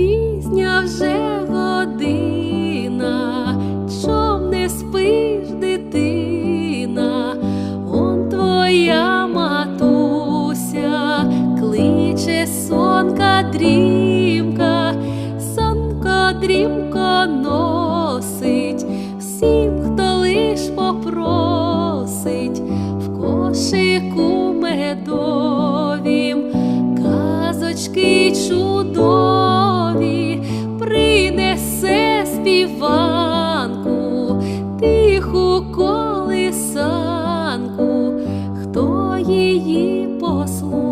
Пісня вже година, чом не спиш дитина, он твоя матуся, кличе сонка дрімка, сонко дрімко носить, всім, хто лиш попросить, в кошику медовім казочки чудові. співанку, тиху колисанку, хто її послухає?